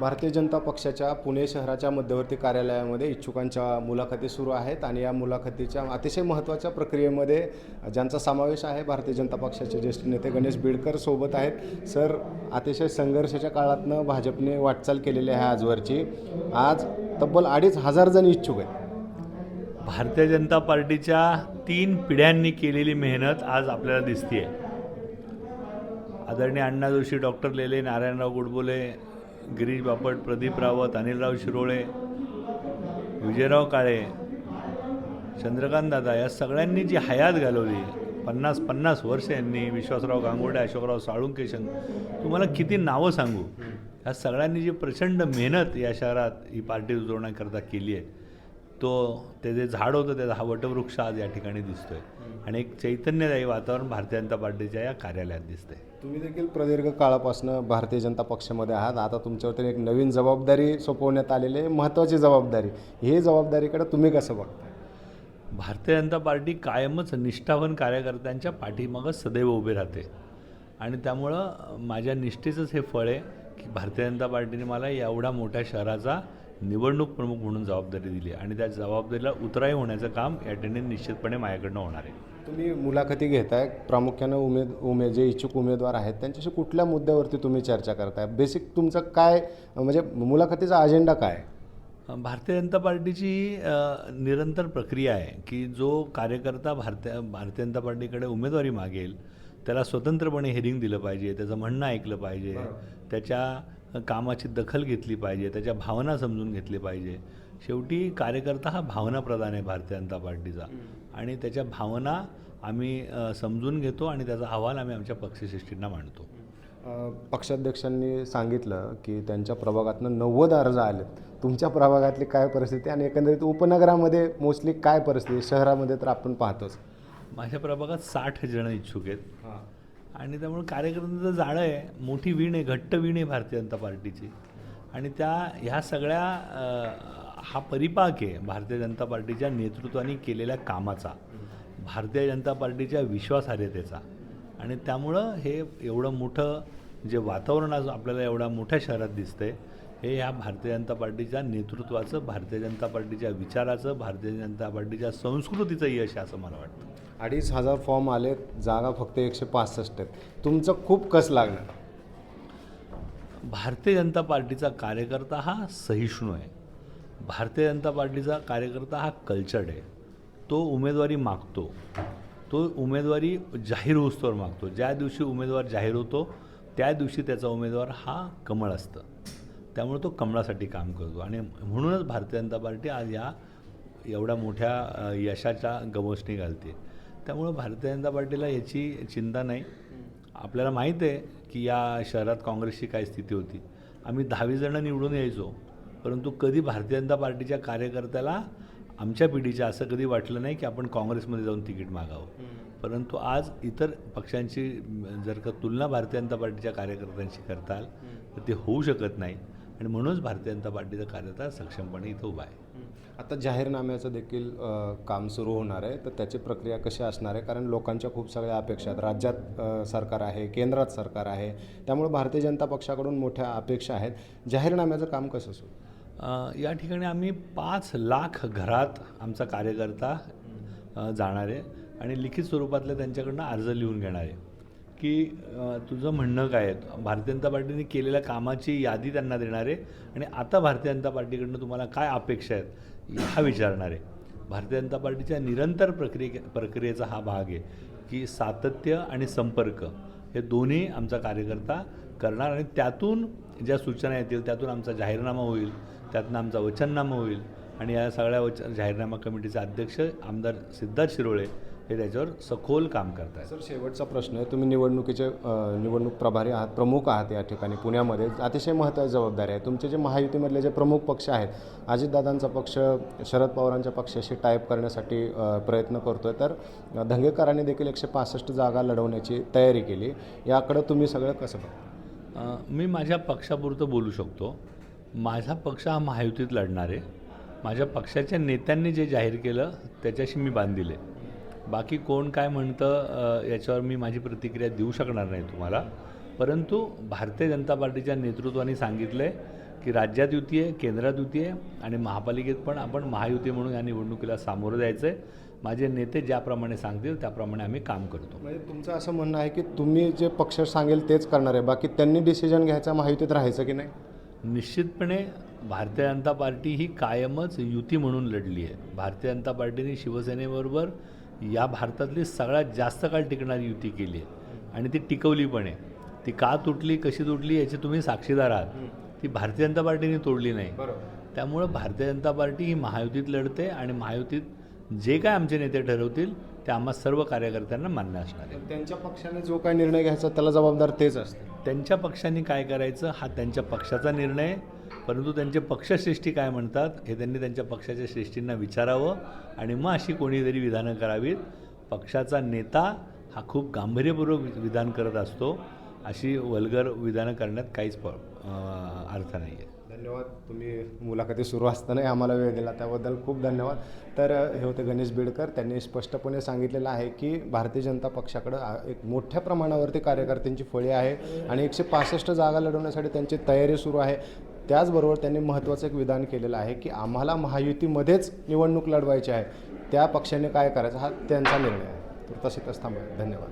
भारतीय जनता पक्षाच्या पुणे शहराच्या मध्यवर्ती कार्यालयामध्ये इच्छुकांच्या मुलाखती सुरू आहेत आणि या मुलाखतीच्या अतिशय महत्त्वाच्या प्रक्रियेमध्ये ज्यांचा समावेश आहे भारतीय जनता पक्षाचे ज्येष्ठ नेते गणेश बिडकर सोबत आहेत. सर अतिशय संघर्षाच्या काळातनं भाजपने वाटचाल केलेली आहे आजवरची. आज तब्बल अडीच हजार जण इच्छुक आहेत. भारतीय जनता पार्टीच्या तीन पिढ्यांनी केलेली मेहनत आज आपल्याला दिसते आदरणीय अण्णा जोशी डॉक्टर लेले नारायणराव गुडबोले गिरीश बापट प्रदीप रावत अनिलराव शिरोळे विजयराव काळे चंद्रकांत दादा या सगळ्यांनी जी हयात घालवली पन्नास पन्नास वर्ष यांनी विश्वासराव गांगोडे अशोकराव साळुंके शं तुम्हाला किती नावं सांगू? या सगळ्यांनी जी प्रचंड मेहनत या शहरात ही पार्टी उजवण्याकरता केली आहे तो ते जे झाड होतं त्याचा हा वटवृक्ष आज या ठिकाणी दिसतोय. आणि एक चैतन्यदायी वातावरण भारतीय जनता पार्टीच्या या कार्यालयात दिसतंय. तुम्ही देखील प्रदीर्घ काळापासून भारतीय जनता पक्षामध्ये आहात. आता तुमच्यावरती एक नवीन जबाबदारी सोपवण्यात आलेली आहे महत्त्वाची जबाबदारी. ही जबाबदारीकडे तुम्ही कसं बघताय? भारतीय जनता पार्टी कायमच निष्ठावान कार्यकर्त्यांच्या पाठीमागं सदैव उभी राहते. आणि त्यामुळं माझ्या निष्ठेचंच हे फळ आहे की भारतीय जनता पार्टीने मला एवढ्या मोठ्या शहराचा निवडणूक प्रमुख म्हणून जबाबदारी दिली आणि त्या जबाबदारीला उतराई होण्याचं काम या ठिकाणी निश्चितपणे माझ्याकडनं होणार आहे. तुम्ही मुलाखती घेताय प्रामुख्यानं उमेद उमे जे इच्छुक उमेदवार आहेत त्यांच्याशी कुठल्या मुद्द्यावरती तुम्ही चर्चा करताय? बेसिक तुमचं काय म्हणजे मुलाखतीचा अजेंडा काय? भारतीय जनता पार्टीची निरंतर प्रक्रिया आहे की जो कार्यकर्ता भारतीय भारतीय जनता पार्टीकडे उमेदवारी मागेल त्याला स्वतंत्रपणे हेरिंग दिलं पाहिजे त्याचं म्हणणं ऐकलं पाहिजे त्याच्या कामाची दखल घेतली पाहिजे त्याच्या भावना समजून घेतली पाहिजे. शेवटी कार्यकर्ता हा भावनाप्रधान आहे भारतीय जनता पार्टीचा. आणि त्याच्या भावना आम्ही समजून घेतो आणि त्याचा अहवाल आम्ही आमच्या पक्षश्रेष्ठींना मांडतो. पक्षाध्यक्षांनी सांगितलं की त्यांच्या प्रभागातनं नव्वद अर्ज आलेत. तुमच्या प्रभागातली काय परिस्थिती आणि एकंदरीत उपनगरामध्ये मोस्टली काय परिस्थिती? शहरामध्ये तर आपण पाहतोच. माझ्या प्रभागात साठ जण इच्छुक आहेत. आणि त्यामुळे कार्यकर्त्यांचं जाळं आहे मोठी वीण आहे घट्ट वीण आहे भारतीय जनता पार्टीची. आणि त्या ह्या सगळ्या हा परिपाक आहे भारतीय जनता पार्टीच्या नेतृत्वाने केलेल्या कामाचा. भारतीय जनता पार्टीच्या विश्वासार्हतेचा. आणि त्यामुळं हे एवढं मोठं जे वातावरण आज आपल्याला एवढ्या मोठ्या शहरात दिसतंय हे ह्या भारतीय जनता पार्टीच्या नेतृत्वाचं भारतीय जनता पार्टीच्या विचाराचं भारतीय जनता पार्टीच्या संस्कृतीचं यश आहे असं मला वाटतं. अडीच हजार फॉर्म आले जागा फक्त एकशे पासष्ट आहेत. तुमचं खूप कस लागणार? भारतीय जनता पार्टीचा कार्यकर्ता हा सहिष्णू आहे. भारतीय जनता पार्टीचा कार्यकर्ता हा कल्चर्ड आहे. तो उमेदवारी मागतो. तो उमेदवारी जाहीर होस्तोवर मागतो. ज्या दिवशी उमेदवार जाहीर होतो त्या दिवशी त्याचा उमेदवार हा कमळ असतं. त्यामुळे तो कमळासाठी काम करतो. आणि म्हणूनच भारतीय जनता पार्टी आज या एवढ्या मोठ्या यशाच्या गवसणी घालते. त्यामुळं भारतीय जनता पार्टीला याची चिंता नाही. आपल्याला माहीत आहे की या शहरात काँग्रेसची काय स्थिती होती. आम्ही दहावी जणं निवडून यायचो परंतु कधी भारतीय जनता पार्टीच्या कार्यकर्त्याला आमच्या पिढीच्या असं कधी वाटलं नाही की आपण काँग्रेसमध्ये जाऊन तिकीट मागावं. परंतु आज इतर पक्षांची जर का तुलना भारतीय जनता पार्टीच्या कार्यकर्त्यांशी करताल तर ते होऊ शकत नाही. आणि म्हणूनच भारतीय जनता पार्टीचा कार्यकर्ता सक्षमपणे इथं उभा आहे. आता जाहीरनाम्याचं देखील काम सुरू होणार आहे. तर त्याची प्रक्रिया कशी असणार आहे? कारण लोकांच्या खूप सगळ्या अपेक्षा आहेत. राज्यात सरकार आहे केंद्रात सरकार आहे. त्यामुळे भारतीय जनता पक्षाकडून मोठ्या अपेक्षा आहेत. जाहीरनाम्याचं काम कसं सुरू या ठिकाणी आम्ही पाच लाख घरात आमचा कार्यकर्ता जाणार आहे. आणि लिखित स्वरूपातल्या त्यांच्याकडनं अर्ज लिहून घेणार आहे. की तुझं म्हणणं काय आहे? भारतीय जनता पार्टीने केलेल्या कामाची यादी त्यांना देणार आहे आणि आता भारतीय जनता पार्टीकडनं तुम्हाला काय अपेक्षा आहेत हा विचारणार आहे. भारतीय जनता पार्टीच्या निरंतर प्रक्रिये प्रक्रियेचा हा भाग आहे की सातत्य आणि संपर्क हे दोन्ही आमचा कार्यकर्ता करणार आणि त्यातून ज्या सूचना येतील त्यातून आमचा जाहीरनामा होईल त्यातून आमचा वचननामा होईल आणि या सगळ्या वच जाहीरनामा कमिटीचे अध्यक्ष आमदार सिद्धार्थ शिरोळे हे त्याच्यावर सखोल काम करत आहेत सर शेवटचा प्रश्न आहे. तुम्ही निवडणुकीचे निवडणूक प्रभारी आहात प्रमुख आहात या ठिकाणी पुण्यामध्ये. अतिशय महत्त्वाची जबाबदारी आहे. तुमचे जे महायुतीमधले जे प्रमुख पक्ष आहेत अजितदादांचा पक्ष शरद पवारांच्या पक्षाशी टाईप करण्यासाठी प्रयत्न करतो आहे तर धंगेकरांनी देखील एकशे पासष्ट जागा लढवण्याची तयारी केली. याकडं तुम्ही सगळं कसं बघता? मी माझ्या पक्षापुरतं बोलू शकतो. माझा पक्ष हा महायुतीत लढणार. आहे माझ्या पक्षाच्या नेत्यांनी जे जाहीर केलं त्याच्याशी मी बांधील आहे. बाकी कोण काय म्हणतं याच्यावर मी माझी प्रतिक्रिया देऊ शकणार नाही तुम्हाला. परंतु भारतीय जनता पार्टीच्या नेतृत्वाने सांगितलं आहे की राज्यात युती आहे केंद्रात युती आहे आणि महापालिकेत पण आपण महायुती म्हणून या निवडणुकीला सामोरं जायचं आहे माझे नेते ज्याप्रमाणे सांगतील त्याप्रमाणे आम्ही काम करतो. म्हणजे तुमचं असं म्हणणं आहे की तुम्ही जे पक्ष सांगेल तेच करणार आहे. बाकी त्यांनी डिसिजन घ्यायचा महायुतीत राहायचं की नाही? निश्चितपणे भारतीय जनता पार्टी ही कायमच युती म्हणून लढली आहे. भारतीय जनता पार्टीने शिवसेनेबरोबर या भारतातली सगळ्यात जास्त काळ टिकणारी युती केली आहे. आणि ती टिकवली पण आहे. ती का तुटली कशी तुटली याची तुम्ही साक्षीदार आहात. ती भारतीय जनता पार्टीने तोडली नाही. त्यामुळं भारतीय जनता पार्टी ही महायुतीत लढते आणि महायुतीत जे काय आमचे नेते ठरवतील ते आम्हा सर्व कार्यकर्त्यांना मान्य असणार आहे. त्यांच्या पक्षाने जो काही निर्णय घ्यायचा त्याला जबाबदार तेच असते. त्यांच्या पक्षांनी काय करायचं हा त्यांच्या पक्षाचा निर्णय आहे. परंतु त्यांचे पक्षश्रेष्ठी काय म्हणतात हे त्यांनी त्यांच्या पक्षाच्या श्रेष्ठींना विचारावं आणि मग अशी कोणीतरी विधानं करावीत. पक्षाचा नेता हा खूप गांभीर्यपूर्वक विधान करत असतो. अशी वल्गर विधानं करण्यात काहीच प अर्थ नाही आहे धन्यवाद. तुम्ही मुलाखती सुरू असतानाही आम्हाला वेळ दिला त्याबद्दल खूप धन्यवाद. तर हे होते गणेश बिडकर. त्यांनी स्पष्टपणे सांगितलेलं आहे की भारतीय जनता पक्षाकडं एक मोठ्या प्रमाणावरती कार्यकर्त्यांची फळी आहे आणि एकशे पासष्ट जागा लढवण्यासाठी त्यांची तयारी सुरू आहे. त्याचबरोबर त्यांनी महत्त्वाचं एक विधान केलेलं आहे की आम्हाला महायुतीमध्येच निवडणूक लढवायची आहे. त्या पक्षाने काय करायचं हा त्यांचा निर्णय आहे. तर तसे थांबा धन्यवाद.